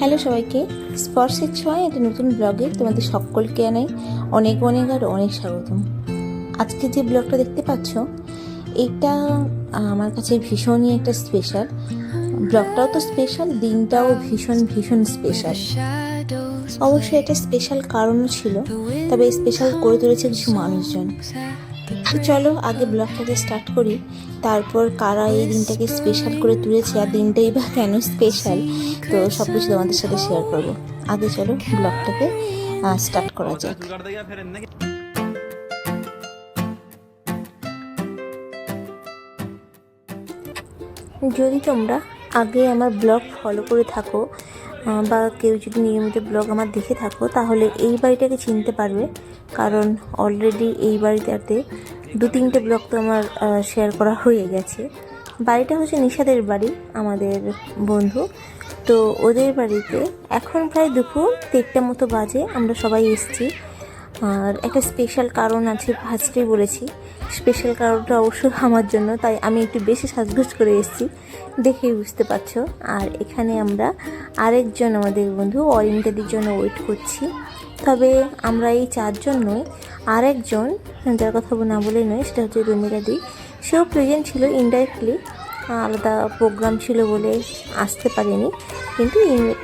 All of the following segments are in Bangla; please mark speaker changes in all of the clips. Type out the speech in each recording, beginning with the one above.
Speaker 1: হ্যালো সবাইকে স্পর্শের ছোঁয়ায় একটা নতুন ব্লগে তোমাদের সকলকে জানাই অনেক অনেক আর অনেক স্বাগতম। আজকে যে ব্লগটা দেখতে পাচ্ছ, এটা আমার কাছে ভীষণই একটা স্পেশাল ব্লগটাও তো স্পেশাল দিনটাও ভীষণ ভীষণ স্পেশাল অবশ্যই এটা স্পেশাল কারণও ছিল, তবে স্পেশাল করে তুলেছে কিছু মানুষজন। তো চলো, আগে ব্লগটাকে স্টার্ট করি। তারপর কারা এই দিনটাকে স্পেশাল করে তুলেছে আর দিনটাই বা কেন স্পেশাল তো সব কিছু তোমাদের সাথে শেয়ার করব। আগে চলো, ব্লগটাকে স্টার্ট করা যাক। যদি তোমরা আগে আমার ব্লগ ফলো করে থাকো বা কেউ যদি নিয়মিত ব্লগ আমার দেখে থাকো, তাহলে এই বাড়িটাকে চিনতে পারবে। কারণ অলরেডি এই বাড়িটাতে দু তিনটে ব্লগ তো আমার শেয়ার করা হয়ে গেছে। বাড়িটা হচ্ছে নিশাদের বাড়ি, আমাদের বন্ধু। তো ওদের বাড়িতে এখন প্রায় দুপুর দেড়টা মতো বাজে, আমরা সবাই এসেছি। আর একটা স্পেশাল কারণ আছে ফার্স্টেই বলেছি। স্পেশাল কারণটা অবশ্যই আমার জন্য, তাই আমি একটু বেশি সাজগোজ করে এসেছি, দেখেই বুঝতে পারছ। আর এখানে আমরা আরেকজন আমাদের বন্ধু অরিন্টাদির জন্য ওয়েট করছি। তবে আমরা এই চারজন নই, আরেকজন, যার কথা না বলে নয়, সেটা হচ্ছে রুমিরাদি সেও প্রেজেন্ট ছিল ইনডাইরেক্টলি আলাদা প্রোগ্রাম ছিল বলে আসতে পারেনি, কিন্তু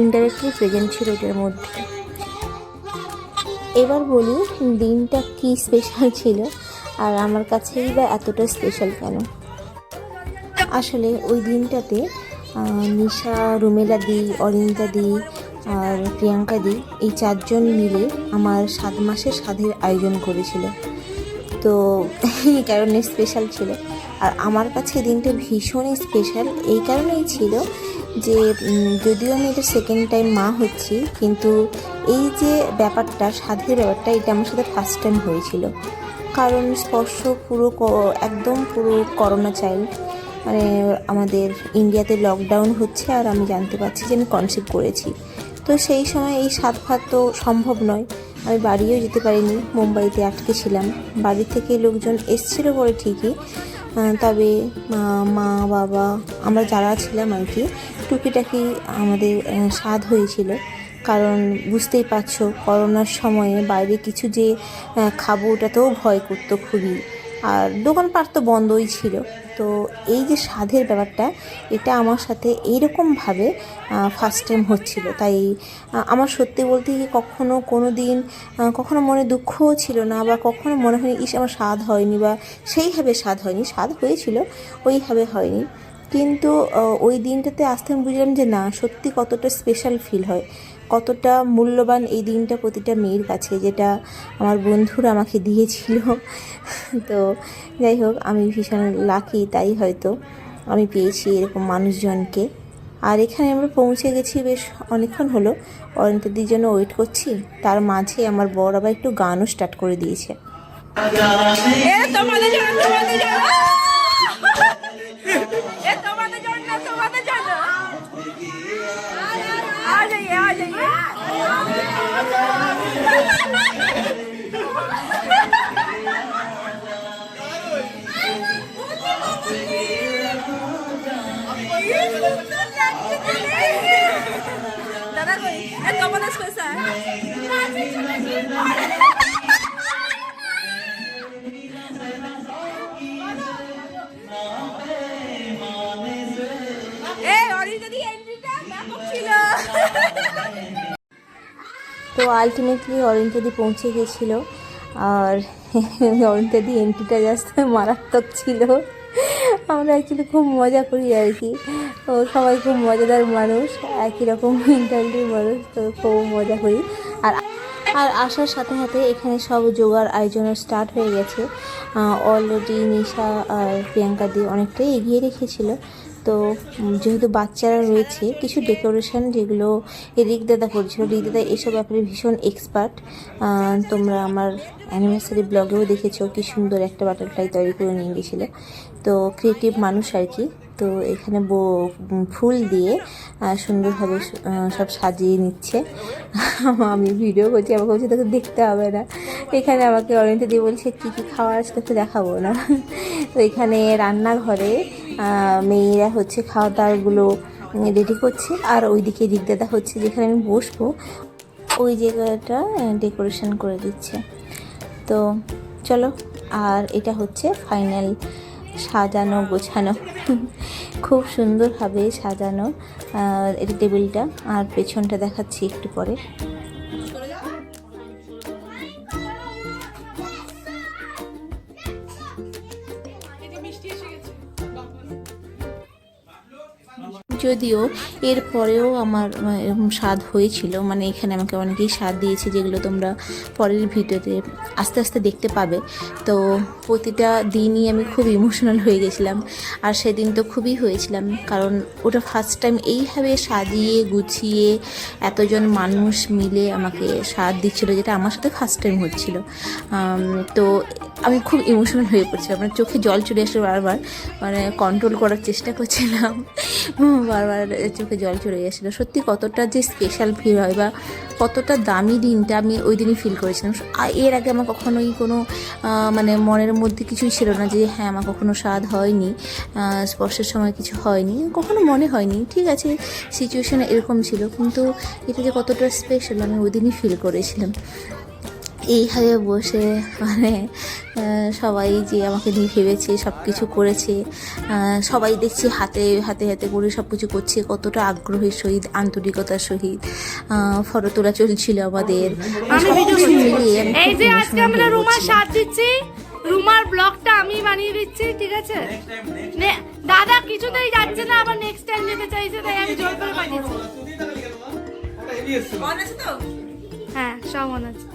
Speaker 1: ইনডাইরেক্টলি প্রেজেন্ট ছিল এটার মধ্যে। এবার বলি, দিনটা কি স্পেশাল ছিল আর আমার কাছেই বা এতটা স্পেশাল কেন? আসলে ওই দিনটাতে নিশা, রুমেলা দি, অরিন্দা দি আর প্রিয়াঙ্কা দি, এই চারজন মিলে আমার সাত মাসের সাধের আয়োজন করেছিল। তো এই কারণে স্পেশাল ছিল। আর আমার কাছে দিনটা ভীষণই স্পেশাল এই কারণেই ছিল যে যদিও আমি এটা সেকেন্ড টাইম মা হচ্ছি, কিন্তু এই যে ব্যাপারটা, সাধের ব্যাপারটা, এটা আমার সাথে ফার্স্ট টাইম হয়েছিল। কারণ স্পর্শ পুরো একদম পুরো করোনা চাইল্ড মানে আমাদের ইন্ডিয়াতে লকডাউন হচ্ছে, আর আমি জানতে পারছি যে আমি কনসেপ্ট করেছি। তো সেই সময় এই স্বাদ ভাত তো সম্ভব নয়। আমি বাড়িও যেতে পারিনি, মুম্বাইতে আটকে ছিলাম। বাড়ি থেকে লোকজন এসছিল বলে ঠিকই তবে মা, বাবা, আমরা যারা ছিলাম আর কি, টুকিটাকি আমাদের স্বাদ হয়েছিল। কারণ বুঝতেই পারছ, করোনার সময়ে বাইরে কিছু যে খাব, ওটাতেও ভয় করতো খুবই। আর দোকানপাট তো বন্ধই ছিল। তো এই যে স্বাদের ব্যাপারটা, এটা আমার সাথে এইরকমভাবে ফার্স্ট টাইম হচ্ছিল। তাই আমার সত্যি বলতে কি কখনো কোনো দিন কখনো মনে দুঃখও ছিল না বা কখনো মনে হয়নি, ইস, আমার স্বাদ হয়নি বা সেইভাবে স্বাদ হয়নি। স্বাদ হয়েছিল, ওইভাবে হয়নি। কিন্তু ওই দিনটাতে আসতে আমি বুঝলাম যে না, সত্যি কতটা স্পেশাল ফিল হয়। কতটা মূল্যবান এই দিনটা প্রতিটা মেয়ের কাছে, যেটা আমার বন্ধুরা আমাকে দিয়েছিল। তো যাই হোক, আমি ভীষণ লাকি তাই হয়তো আমি পেয়েছি এরকম মানুষজনকে। আর এখানে আমরা পৌঁছে গেছি বেশ অনেকক্ষণ হলো। অরিন্তদের জন্য ওয়েট করছি, তার মাঝে আমার বর আবার একটু গানও স্টার্ট করে দিয়েছে। তো আলটিমেটলি অরিন্তদি পৌঁছে গেছিল। আর অরিন্তদি এন্ট্রিটা জাস্ট মারাত্মক ছিল। আমরা অ্যাকচুয়ালি খুব মজা করি আর কি। তো সবাই খুব মজাদার মানুষ, একই রকম মেন্টালিটির মানুষ, তো খুব মজা করি। আর আর আসার সাথে সাথে এখানে সব যোগার আয়োজনও স্টার্ট হয়ে গেছে। অলরেডি নিশা আর প্রিয়াঙ্কা দি অনেকটাই এগিয়ে রেখেছিল। তো যেহেতু বাচ্চারা রয়েছে, কিছু ডেকোরেশন যেগুলো রিক দাদা করেছিল রিক দাদা এসব ব্যাপারে ভীষণ এক্সপার্ট তোমরা আমার অ্যানিভার্সারি ব্লগেও দেখেছ কি সুন্দর একটা বাটারফ্লাই তৈরি করে নিয়ে গেছিল। তো ক্রিয়েটিভ মানুষ আর কি। তো এখানে বো- ফুল দিয়ে সুন্দরভাবে সব সাজিয়ে নিচ্ছে। আমি ভিডিও করছি, আমাকে বলছে, তোকে দেখতে হবে না। এখানে আমাকে অরিন্ত দিয়ে বলছে, কী কী খাওয়ার আছে তোকে দেখাবো না? তো এখানে রান্নাঘরে মেয়েরা হচ্ছে খাওয়া দাওয়াগুলো রেডি করছে। আর ওইদিকে দিকদাদা হচ্ছে, যেখানে আমি বসবো, ওই জায়গাটা ডেকোরেশন করে দিচ্ছে। তো চলো, আর এটা হচ্ছে ফাইনাল সাজানো গোছানো। খুব সুন্দরভাবে সাজানো এটা টেবিলটা। আর পেছনটা দেখাচ্ছি একটু পরে। যদিও এরপরেও আমার এরকম স্বাদ হয়েছিল। মানে এখানে আমাকে অনেকেই স্বাদ দিয়েছে, যেগুলো তোমরা পরের ভিডিওতে আস্তে আস্তে দেখতে পাবে। তো প্রতিটা দিনই আমি খুব ইমোশনাল হয়ে গেছিলাম। আর সেদিন তো খুবই হয়েছিলাম, কারণ ওটা ফার্স্ট টাইম এইভাবে সাজিয়ে, গুছিয়ে এতজন মানুষ মিলে আমাকে স্বাদ দিচ্ছিল, যেটা আমার সাথে ফার্স্ট টাইম হচ্ছিল। তো আমি খুব ইমোশনাল হয়ে পড়ছিলাম। মানে চোখে জল চলে আসলো বারবার। মানে কন্ট্রোল করার চেষ্টা করছিলাম। বারবার চোখে জল চলে আসছিল সত্যি কতটা যে স্পেশাল ফিল হয় বা কতটা দামি দিনটা আমি ওই দিনই ফিল করেছিলাম। এর আগে আমার কখনোই কোনো মানে মনের মধ্যে কিছুই ছিল না যে হ্যাঁ আমার কখনো স্বাদ হয়নি স্পর্শের সময় কিছু হয়নি, কখনো মনে হয়নি। ঠিক আছে সিচুয়েশন এরকম ছিল, কিন্তু এটা যে কতটা স্পেশাল আমি ওই দিনই ফিল করেছিলাম। এইভাবে বসে মানে সবাই যে আমাকে নিয়ে ভেবেছে সব কিছু করেছে সবাই দেখছি হাতে হাতে হাতে করে সব কিছু করছে কতটা আগ্রহের সহিত আন্তরিকতার সহিত ফটো তোলা চলছিল আমাদের।
Speaker 2: এই যে আজকে আমরা রুমার সাথ দিচ্ছি রুমার ব্লগটা আমি বানিয়ে দিচ্ছি ঠিক আছে? দাদা কিছুতেই যাচ্ছে না আবার নেক্সট টাইম যেতে চাইছে তাই আমি জোর করে
Speaker 3: তো?
Speaker 2: হ্যাঁ সব মনে আছে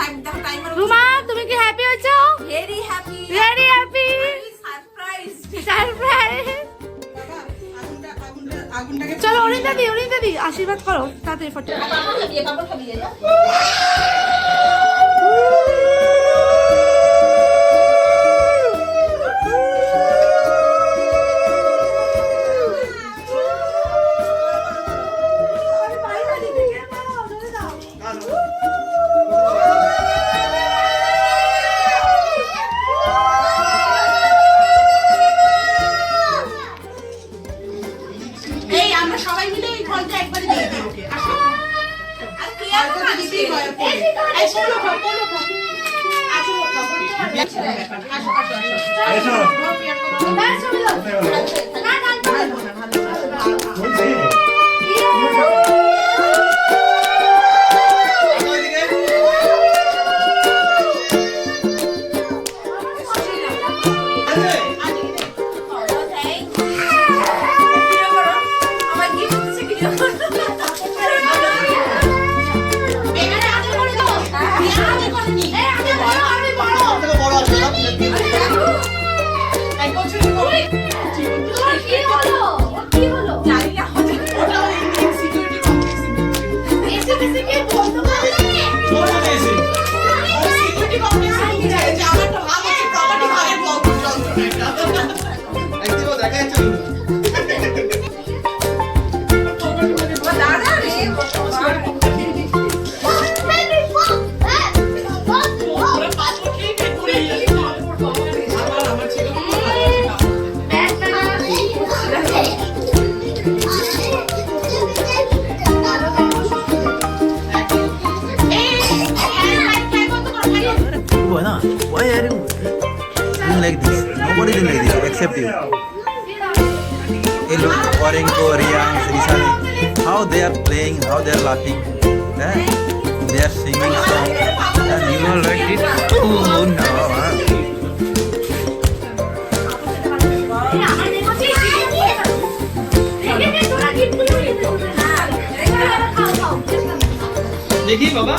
Speaker 3: টাইম দেখো টাইমার
Speaker 2: রুমা তুমি কি হ্যাপি হয়েছো?
Speaker 3: Very happy
Speaker 2: very happy
Speaker 3: surprise
Speaker 2: surprise চলো অরিন্দা দি অরিন্দা দি আশীর্বাদ করো তাড়াতাড়ি photo.
Speaker 4: in orang Korea misalnya how they are playing how they are laughing eh? they are singing song and you know like this Oh no
Speaker 3: Jadi, Bapak,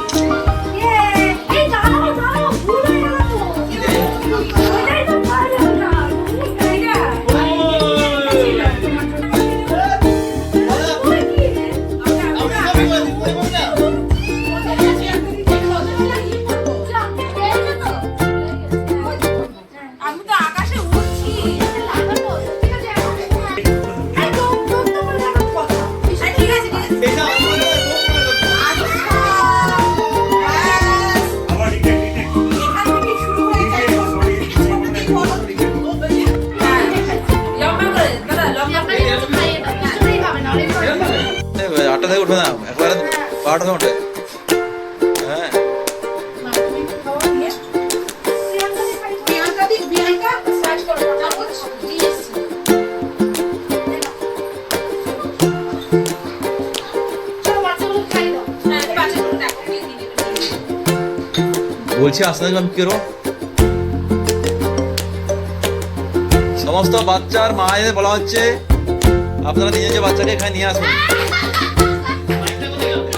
Speaker 3: দিবে
Speaker 4: বলছি, আসতে আমি কেরো সমস্ত বাচ্চার মায়েদের বলা হচ্ছে, আপনারা নিজে নিজে বাচ্চাকে এখানে নিয়ে আসুন।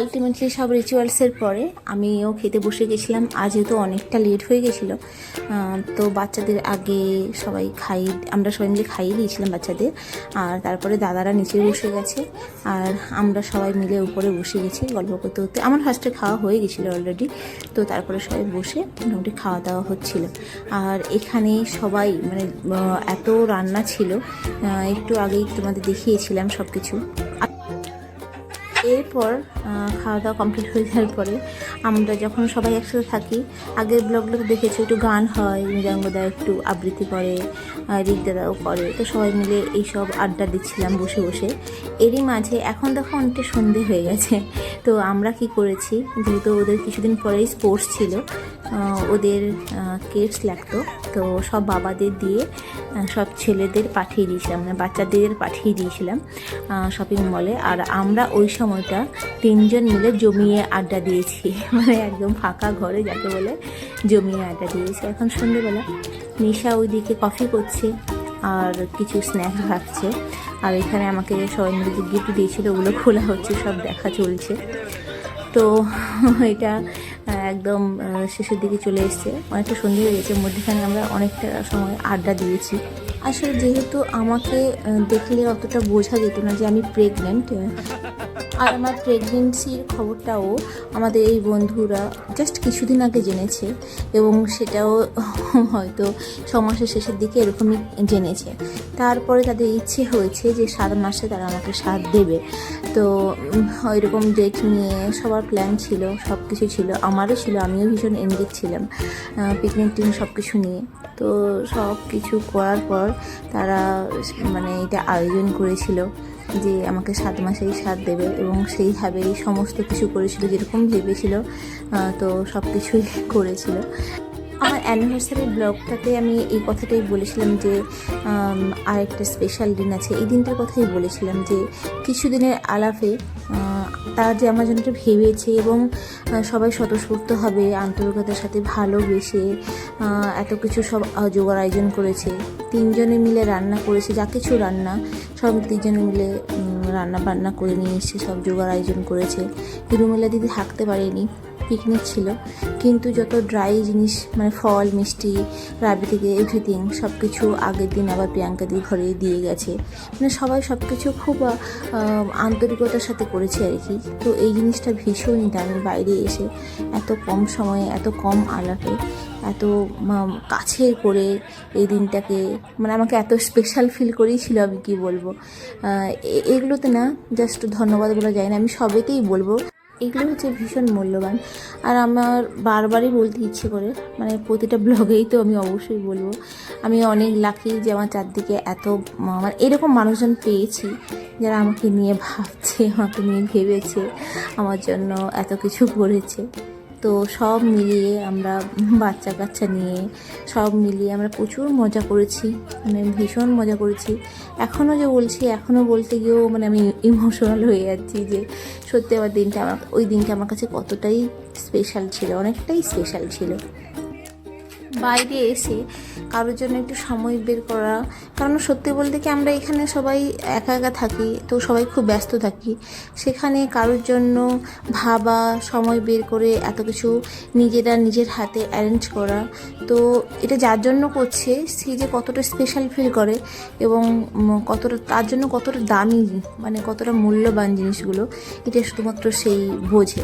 Speaker 1: আলটিমেটলি সব রিচুয়ালসের পরে আমিও খেতে বসে গেছিলাম। আজ যেহেতু অনেকটা লেট হয়ে গেছিল তো বাচ্চাদের আগে সবাই খাই, আমরা সবাই মিলে খাইয়ে দিয়েছিলাম বাচ্চাদের। আর তারপরে দাদারা নিচে বসে গেছে, আর আমরা সবাই মিলে উপরে বসে গেছি গল্প করতে করতে। আমার ফার্স্টে খাওয়া হয়ে গেছিল অলরেডি তো তারপরে সবাই বসে মোটামুটি খাওয়া দাওয়া হচ্ছিল। আর এখানে সবাই মানে এত রান্না ছিল একটু আগেই তোমাদের দেখিয়েছিলাম সব কিছু এরপর খাওয়া দাওয়া কমপ্লিট হয়ে যাওয়ার পরে আমরা যখন সবাই একসাথে থাকি, আগের ব্লগগুলো দেখেছি, একটু গান হয় মৃদাঙ্গদা একটু আবৃত্তি করে রিক দাদাও করে, তো সবাই মিলে এইসব আড্ডা দিচ্ছিলাম বসে বসে। এরই মাঝে এখন দেখো অনেকটা সন্ধে হয়ে গেছে, তো আমরা কি করেছি, যেহেতু ওদের কিছুদিন পরেই স্পোর্টস ছিল ওদের কেটস লাগতো। তো সব বাবাদের দিয়ে সব ছেলেদের পাঠিয়ে দিয়েছিলাম মানে বাচ্চাদের পাঠিয়ে দিয়েছিলাম শপিং মলে আর আমরা ওই সময়টা তিনজন মিলে জমিয়ে আড্ডা দিয়েছি। মানে একদম ফাঁকা ঘরে, যাকে বলে জমিয়ে আড্ডা দিয়েছি। এখন সন্ধ্যেবেলা নিশা ওইদিকে কফি করছে আর কিছু স্ন্যাক্স ভাবছে আর এখানে আমাকে সবাই মিলে যে গিফট দিয়েছিল, ওগুলো খোলা হচ্ছে, সব দেখা চলছে। তো এটা একদম আহ, শেষের দিকে চলে এসছে। অনেকটা সন্ধে হয়ে গেছে মধ্যেখানে আমরা অনেকটা সময় আড্ডা দিয়েছি। আসলে যেহেতু আমাকে দেখলে অতটা বোঝা যেত না যে আমি প্রেগনেন্ট আর আমার প্রেগনেন্সির খবরটাও আমাদের এই বন্ধুরা জাস্ট কিছুদিন আগে জেনেছে এবং সেটাও হয়তো ছ মাসের শেষের দিকে এরকমই জেনেছে। তারপরে তাদের ইচ্ছে হয়েছে যে সাত মাসে তারা আমাকে সাথ দেবে। তো ওইরকম ডেট নিয়ে সবার প্ল্যান ছিল সব কিছু ছিল, আমারও ছিল, আমিও ভীষণ এনগেজ ছিলাম পিকনিক টিম সব কিছু নিয়ে। তো সব কিছু করার পর তারা মানে এটা আয়োজন করেছিল যে আমাকে সাত মাসেই সাথ দেবে এবং সেইভাবেই সমস্ত কিছু করেছিল যেরকম ভেবেছিল তো সব কিছুই করেছিল। আমার অ্যানিভার্সারি ব্লগটাতে আমি এই কথাটাই বলেছিলাম যে আরেকটা স্পেশাল দিন আছে। এই দিনটার কথাই বলেছিলাম যে, কিছুদিনের আলাপে তারা যে আমার জন্য ভেবেছে এবং সবাই স্বতঃস্ফূর্ত হবে, আন্তরিকতার সাথে ভালোবেসে এত কিছু সব যোগার আয়োজন করেছে। তিনজনে মিলে রান্না করেছে, যা কিছু রান্না, সব তিনজনে মিলে রান্না বান্না করে নিয়ে এসে সব যোগার আয়োজন করেছে। হিরুমেলা দিদি থাকতে পারেনি। পিকনিক ছিল। কিন্তু যত ড্রাই জিনিস মানে ফল, মিষ্টি রাবি থেকে এভরিথিং সব কিছু আগের দিন আবার প্রিয়াঙ্কা দি ঘরে দিয়ে গেছে। মানে সবাই সব কিছু খুব আন্তরিকতার সাথে করেছে আর কি। তো এই জিনিসটা ভীষণই দামি বাইরে এসে এত কম সময়ে, এত কম আলাপে, এত, মা- কাছে করে এই দিনটাকে মানে আমাকে এত স্পেশাল ফিল করেইছিল আমি কি বলব। এগুলোতে না জাস্ট ধন্যবাদ বলা যায় না, আমি সবেতেই বলব। এগুলো হচ্ছে ভীষণ মূল্যবান। আর আমার বারবারই বলতে ইচ্ছে করে মানে প্রতিটা ব্লগেই তো আমি অবশ্যই বলব, আমি অনেক লাকি যে আমার চারদিকে এত মানে এরকম মানুষজন পেয়েছি যারা আমাকে নিয়ে ভাবছে, আমাকে নিয়ে ভেবেছে, আমার জন্য এত কিছু করেছে। তো সব মিলিয়ে আমরা বাচ্চা কাচ্চা নিয়ে সব মিলিয়ে আমরা প্রচুর মজা করেছি। মানে ভীষণ মজা করেছি। এখনও যে বলছি এখনও বলতে গিয়েও মানে আমি ইমোশনাল হয়ে যাচ্ছি যে সত্যি আমার দিনটা আমার, ওই দিনটা আমার কাছে কতটাই স্পেশাল ছিল, অনেকটাই স্পেশাল ছিল। বাইরে এসে কারোর জন্য একটু সময় বের করা। কারণ সত্যি বলতে কি আমরা এখানে সবাই একা একা থাকি, তো সবাই খুব ব্যস্ত থাকি। সেখানে কারোর জন্য ভাবা, সময় বের করে এত কিছু নিজেরা নিজের হাতে অ্যারেঞ্জ করা। তো এটা যার জন্য করছে, সে যে কতটা স্পেশাল ফিল করে এবং কতটা, তার জন্য কতটা দামি মানে কতটা মূল্যবান জিনিসগুলো, এটা শুধুমাত্র সেই বোঝে।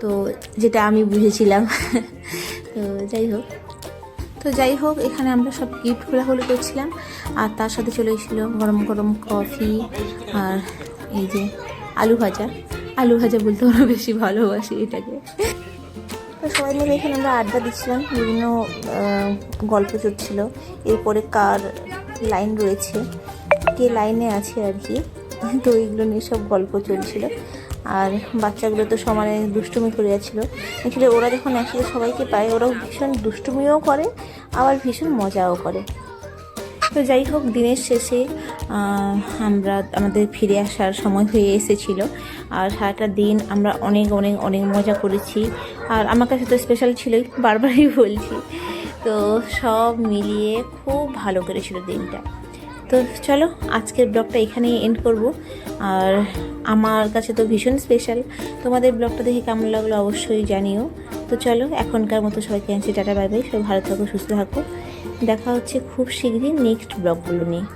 Speaker 1: তো যেটা আমি বুঝেছিলাম। তো যাই হোক। তো যাই হোক, এখানে আমরা সব গিফট খোলাখুলি করছিলাম। আর তার সাথে চলে এসেছিল গরম গরম কফি আর এই যে আলু ভাজা। আলু ভাজা বলতে আমরা বেশি ভালোবাসি এটাকে। তো সবাই মিলে এখানে আমরা আড্ডা দিচ্ছিলাম, বিভিন্ন গল্প চলছিল। এরপরে কার লাইন রয়েছে, কে লাইনে আছে আর কি। তো এইগুলো নিয়ে সব গল্প চলছিল। আর বাচ্চাগুলো তো সমানে দুষ্টুমি করে যাচ্ছিল আসলে ওরা যখন একসাথে সবাইকে পায়, ওরাও ভীষণ দুষ্টুমিও করে, আবার ভীষণ মজাও করে। তো যাই হোক, দিনের শেষে আমরা আমাদের ফিরে আসার সময় হয়ে এসেছিল। আর সারাটা দিন আমরা অনেক অনেক অনেক মজা করেছি। আর আমার কাছে তো স্পেশাল ছিলই, বারবারই বলছি। তো সব মিলিয়ে খুব ভালো করেছিল দিনটা। তো চলো, আজকের ব্লগটা এখানেই এন্ড করব। আর আমার কাছে তো ভীষণ স্পেশাল তোমাদের ব্লগটা দেখে কেমন লাগল অবশ্যই জানিও। তো চলো, এখনকার মতো সবাইকে আনছি, টাটা বাই বাই সবাই ভালো থাকো, সুস্থ থাকো। দেখা হচ্ছে খুব শীঘ্রই নেক্সট ব্লগগুলো নিয়ে।